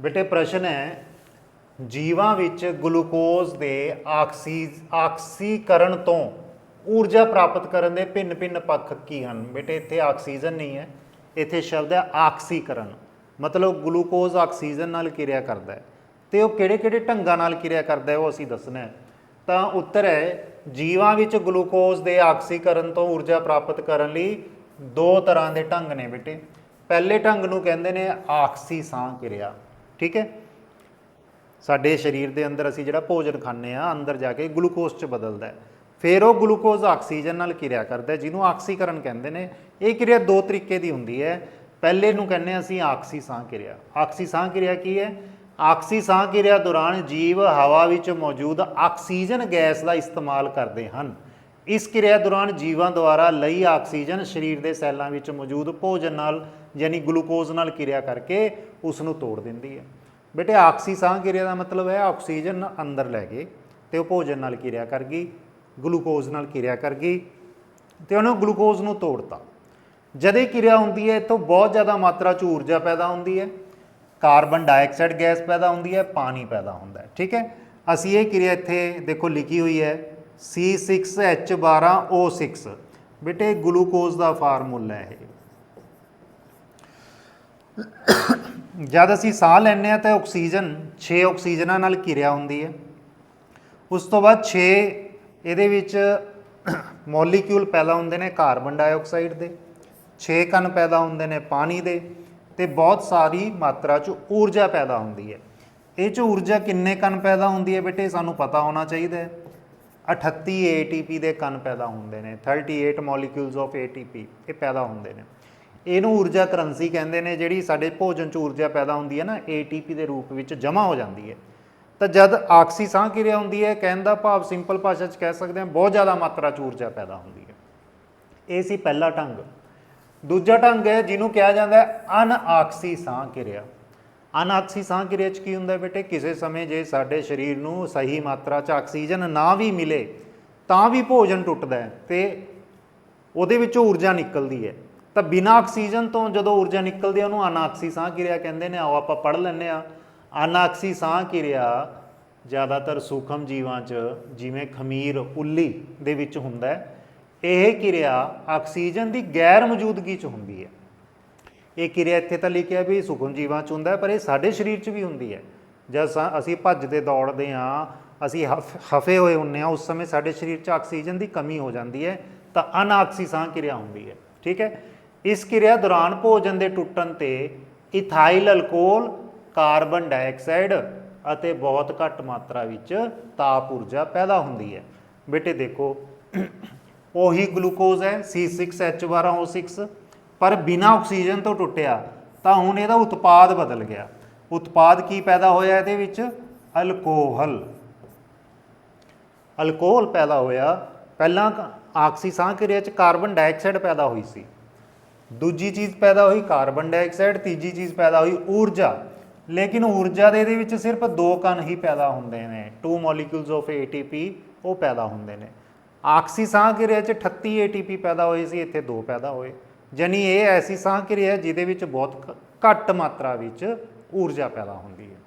ਬੇਟੇ, ਪ੍ਰਸ਼ਨ ਹੈ, ਜੀਵਾਂ ਵਿੱਚ ਗਲੂਕੋਜ਼ ਦੇ ਆਕਸੀਜ, ਆਕਸੀਕਰਨ ਤੋਂ ਊਰਜਾ ਪ੍ਰਾਪਤ ਕਰਨ ਦੇ ਭਿੰਨ-ਭਿੰਨ ਪੱਖ ਕੀ ਹਨ? ਬੇਟੇ, ਇੱਥੇ ਆਕਸੀਜਨ ਨਹੀਂ ਹੈ, ਇੱਥੇ ਸ਼ਬਦ ਹੈ ਆਕਸੀਕਰਨ। ਮਤਲਬ ਗਲੂਕੋਜ਼ ਆਕਸੀਜਨ ਨਾਲ ਕਿਰਿਆ ਕਰਦਾ ਹੈ। ਤੇ ਉਹ ਕਿਹੜੇ-ਕਿਹੜੇ ਢੰਗਾਂ ਨਾਲ ਕਿਰਿਆ ਕਰਦਾ ਹੈ ਉਹ ਅਸੀਂ ਦੱਸਣਾ ਹੈ। ਤਾਂ ਉੱਤਰ ਹੈ, ਜੀਵਾਂ ਵਿੱਚ ਗਲੂਕੋਜ਼ ਦੇ ਆਕਸੀਕਰਨ ਤੋਂ ਊਰਜਾ ਪ੍ਰਾਪਤ ਕਰਨ ਲਈ ਦੋ ਤਰ੍ਹਾਂ ਦੇ ਢੰਗ ਨੇ ਬੇਟੇ। ਪਹਿਲੇ ਢੰਗ ਨੂੰ ਕਹਿੰਦੇ ਨੇ ਆਕਸੀ ਸਾਹ ਕਿਰਿਆ। ਠੀਕ ਹੈ? ਸਾਡੇ ਸਰੀਰ ਦੇ ਅੰਦਰ ਅਸੀਂ ਜਿਹੜਾ ਭੋਜਨ ਖਾਂਦੇ ਆ ਅੰਦਰ ਜਾ ਕੇ ਗਲੂਕੋਜ਼ ਚ ਬਦਲਦਾ ਹੈ। ਫਿਰ ਉਹ ਗਲੂਕੋਜ਼ ਆਕਸੀਜਨ ਨਾਲ ਕਿਰਿਆ ਕਰਦਾ ਜਿਹਨੂੰ ਆਕਸੀਕਰਨ ਕਹਿੰਦੇ ਨੇ। ਇਹ ਕਿਰਿਆ ਦੋ ਤਰੀਕੇ ਦੀ ਹੁੰਦੀ ਹੈ। ਪਹਿਲੇ ਨੂੰ ਕਹਿੰਦੇ ਹਾਂ ਅਸੀਂ ਆਕਸੀ ਸਾਹ ਕਿਰਿਆ। ਆਕਸੀ ਸਾਹ ਕਿਰਿਆ ਕੀ ਹੈ? ਆਕਸੀ ਸਾਹ ਕਿਰਿਆ ਦੌਰਾਨ ਜੀਵ ਹਵਾ ਵਿੱਚ ਮੌਜੂਦ ਆਕਸੀਜਨ ਗੈਸ ਦਾ ਇਸਤੇਮਾਲ ਕਰਦੇ ਹਨ। ਇਸ ਕਿਰਿਆ ਦੌਰਾਨ ਜੀਵਾਂ ਦੁਆਰਾ ਲਈ ਆਕਸੀਜਨ ਸਰੀਰ ਦੇ ਸੈੱਲਾਂ ਵਿੱਚ ਮੌਜੂਦ ਭੋਜਨ ਨਾਲ, ਯਾਨੀ ਗਲੂਕੋਜ਼ ਨਾਲ ਕਿਰਿਆ ਕਰਕੇ ਉਸ ਨੂੰ ਤੋੜ ਦਿੰਦੀ ਹੈ। ਬੇਟੇ ਆਕਸੀ ਸਾਹ ਕਿਰਿਆ ਦਾ ਮਤਲਬ ਹੈ ਆਕਸੀਜਨ ਅੰਦਰ ਲੈ ਗਏ ਤੇ ਉਹ ਭੋਜਨ ਨਾਲ ਕਿਰਿਆ ਕਰ ਗਈ, ਗਲੂਕੋਜ਼ ਨਾਲ ਕਿਰਿਆ ਕਰ ਗਈ ਤੇ ਉਹਨੇ ਗਲੂਕੋਜ਼ ਨੂੰ ਤੋੜਤਾ। ਜਦ ਇਹ ਕਿਰਿਆ ਹੁੰਦੀ ਹੈ ਤਾਂ ਬਹੁਤ ਜ਼ਿਆਦਾ ਮਾਤਰਾ ਚ ਊਰਜਾ ਪੈਦਾ ਹੁੰਦੀ ਹੈ, ਕਾਰਬਨ ਡਾਈਆਕਸਾਈਡ ਗੈਸ ਪੈਦਾ ਹੁੰਦੀ ਹੈ, ਪਾਣੀ ਪੈਦਾ ਹੁੰਦਾ ਹੈ। ਠੀਕ ਹੈ? ਅਸੀਂ ਇਹ ਕਿਰਿਆ ਇੱਥੇ ਦੇਖੋ ਲਿਖੀ ਹੋਈ ਹੈ। C6H12O6 ਬੇਟੇ, ਗਲੂਕੋਜ਼ ਦਾ ਫਾਰਮੂਲਾ ਹੈ ਇਹ। ਜਦ ਅਸੀਂ ਸਾਹ ਲੈਂਦੇ ਆ ਤਾਂ ਆਕਸੀਜਨ 6 ਆਕਸੀਜਨਾਂ ਨਾਲ ਘਿਰਿਆ ਹੁੰਦੀ ਹੈ। ਉਸ ਤੋਂ ਬਾਅਦ 6 ਇਹਦੇ ਵਿੱਚ ਮੋਲੀਕਿਊਲ ਪੈਦਾ ਹੁੰਦੇ ਨੇ ਕਾਰਬਨ ਡਾਈਆਕਸਾਈਡ ਦੇ 6 ਕਣ ਪੈਦਾ ਹੁੰਦੇ ਨੇ ਪਾਣੀ ਦੇ ਤੇ ਬਹੁਤ ਸਾਰੀ ਮਾਤਰਾ ਚ ਊਰਜਾ ਪੈਦਾ ਹੁੰਦੀ ਹੈ। ਇਹ ਚ ਊਰਜਾ ਕਿੰਨੇ ਕਣ ਪੈਦਾ ਹੁੰਦੀ ਹੈ ਬੇਟੇ ਸਾਨੂੰ ਪਤਾ ਹੋਣਾ ਚਾਹੀਦਾ ਹੈ। 38 ATP ਦੇ ਕਣ ਪੈਦਾ ਹੁੰਦੇ ਨੇ 38 ਮੋਲੀਕਿਊਲਸ ਆਫ ATP ਇਹ ਪੈਦਾ ਹੁੰਦੇ ਨੇ। ਇਹਨੂੰ ਊਰਜਾ ਕਰੰਸੀ ਕਹਿੰਦੇ ਨੇ, ਜਿਹੜੀ ਸਾਡੇ ਭੋਜਨ ਚ ਊਰਜਾ ਪੈਦਾ ਹੁੰਦੀ ਹੈ ਨਾ ATP ਦੇ ਰੂਪ ਵਿੱਚ ਜਮ੍ਹਾਂ ਹੋ ਜਾਂਦੀ ਹੈ। ਤਾਂ ਜਦ ਆਕਸੀ ਸਾਹ ਕਿਰਿਆ ਹੁੰਦੀ ਹੈ, ਕਹਿਣ ਦਾ ਭਾਵ ਸਿੰਪਲ ਭਾਸ਼ਾ 'ਚ ਕਹਿ ਸਕਦੇ ਹਾਂ, ਬਹੁਤ ਜ਼ਿਆਦਾ ਮਾਤਰਾ 'ਚ ਊਰਜਾ ਪੈਦਾ ਹੁੰਦੀ ਹੈ। ਇਹ ਸੀ ਪਹਿਲਾ ਢੰਗ। ਦੂਜਾ ਢੰਗ ਹੈ, ਜਿਹਨੂੰ ਕਿਹਾ ਜਾਂਦਾ ਹੈ ਅਨਆਕਸੀ ਸਾਹ ਕਿਰਿਆ। ਅਨਆਕਸੀ ਸਾਹ ਕਿਰਿਆ 'ਚ ਕੀ ਹੁੰਦਾ ਬੇਟੇ? ਕਿਸੇ ਸਮੇਂ ਜੇ ਸਾਡੇ ਸਰੀਰ ਨੂੰ ਸਹੀ ਮਾਤਰਾ 'ਚ ਆਕਸੀਜਨ ਨਾ ਵੀ ਮਿਲੇ, ਤਾਂ ਵੀ ਭੋਜਨ ਟੁੱਟਦਾ ਹੈ ਤੇ ਉਹਦੇ ਵਿੱਚੋਂ ਊਰਜਾ ਨਿਕਲਦੀ ਹੈ। ਤਾਂ ਬਿਨਾਂ ਆਕਸੀਜਨ ਤੋਂ ਜਦੋਂ ਊਰਜਾ ਨਿਕਲਦੀ ਹੈ, ਉਹਨੂੰ ਅਨਾਕਸੀ ਸਾਹ ਕਿਰਿਆ ਕਹਿੰਦੇ ਨੇ। ਆਓ ਆਪਾਂ ਪੜ੍ਹ ਲੈਂਦੇ ਆ ਅਨਾਕਸੀ ਸਾਹ ਕਿਰਿਆ ਜ਼ਿਆਦਾਤਰ ਸੂਖਮ ਜੀਵਾਂ 'ਚ, ਜਿਵੇਂ ਖਮੀਰ, ਉੱਲੀ ਦੇ ਵਿੱਚ ਹੁੰਦਾ ਹੈ। ਇਹ ਕਿਰਿਆ ਆਕਸੀਜਨ ਦੀ ਗੈਰ ਮੌਜੂਦਗੀ 'ਚ ਹੁੰਦੀ ਹੈ। ਇਹ ਕਿਰਿਆ ਇੱਥੇ ਤਾਂ ਲਿਖਿਆ ਵੀ ਸੁਖਮ ਜੀਵਾਂ 'ਚ ਹੁੰਦਾ ਪਰ ਇਹ ਸਾਡੇ ਸਰੀਰ 'ਚ ਵੀ ਹੁੰਦੀ ਹੈ। ਜਦ ਸਾ- ਅਸੀਂ ਭੱਜਦੇ ਦੌੜਦੇ ਹਾਂ, ਅਸੀਂ ਹਫ- ਹਫੇ ਹੋਏ ਹੁੰਨੇ ਆ ਉਸ ਸਮੇਂ ਸਾਡੇ ਸਰੀਰ 'ਚ ਆਕਸੀਜਨ ਦੀ ਕਮੀ ਹੋ ਜਾਂਦੀ ਹੈ, ਤਾਂ ਅਨਾਕਸੀ ਸਾਹ ਕਿਰਿਆ ਹੁੰਦੀ ਹੈ, ਠੀਕ ਹੈ? ਇਸ ਕਿਰਿਆ ਦੌਰਾਨ ਭੋਜਨ ਦੇ ਟੁੱਟਣ ਤੇ ਇਥਾਈਲ ਅਲਕੋਹਲ ਕਾਰਬਨ ਡਾਈਆਕਸਾਈਡ ਅਤੇ ਬਹੁਤ ਘੱਟ ਮਾਤਰਾ ਵਿੱਚ ਤਾਪ ਊਰਜਾ ਪੈਦਾ ਹੁੰਦੀ ਹੈ। ਬੇਟੇ ਦੇਖੋ, ਉਹੀ ਗਲੂਕੋਜ਼ ਹੈ C6H12O6 ਪਰ ਬਿਨਾਂ ਆਕਸੀਜਨ ਤੋਂ ਟੁੱਟਿਆ, ਤਾਂ ਹੁਣ ਇਹਦਾ ਉਤਪਾਦ ਬਦਲ ਗਿਆ। ਉਤਪਾਦ ਕੀ ਪੈਦਾ ਹੋਇਆ ਇਹਦੇ ਵਿੱਚ? ਅਲਕੋਹਲ। ਅਲਕੋਹਲ ਪੈਦਾ ਹੋਇਆ, ਪਹਿਲਾਂ ਕ- ਆਕਸੀ ਸਾਹ ਕਿਰਿਆ ਚ ਕਾਰਬਨ ਡਾਈਆਕਸਾਈਡ ਪੈਦਾ ਹੋਈ ਸੀ। ਦੂਜੀ ਚੀਜ਼ ਪੈਦਾ ਹੋਈ ਕਾਰਬਨ ਡਾਈਆਕਸਾਈਡ, ਤੀਜੀ ਚੀਜ਼ ਪੈਦਾ ਹੋਈ ਊਰਜਾ। ਲੇਕਿਨ ਊਰਜਾ ਦੇ ਇਹਦੇ ਵਿੱਚ ਸਿਰਫ ਦੋ ਕਣ ਹੀ ਪੈਦਾ ਹੁੰਦੇ ਨੇ ਟੂ ਮੋਲੀਕਿਊਲਸ ਆਫ ATP ਉਹ ਪੈਦਾ ਹੁੰਦੇ ਨੇ। ਆਕਸੀ ਸਾਹ ਕਿਰਿਆ ਚ 38 ATP ਪੈਦਾ ਹੋਏ ਸੀ, ਇੱਥੇ ਦੋ ਪੈਦਾ ਹੋਏ। ਜਾਨੀ ਇਹ ਐਸੀ ਸਾਹ ਕਿਰਿਆ ਹੈ ਜਿਹਦੇ ਵਿੱਚ ਬਹੁਤ ਘ- ਘੱਟ ਮਾਤਰਾ ਵਿੱਚ ਊਰਜਾ ਪੈਦਾ ਹੁੰਦੀ ਹੈ।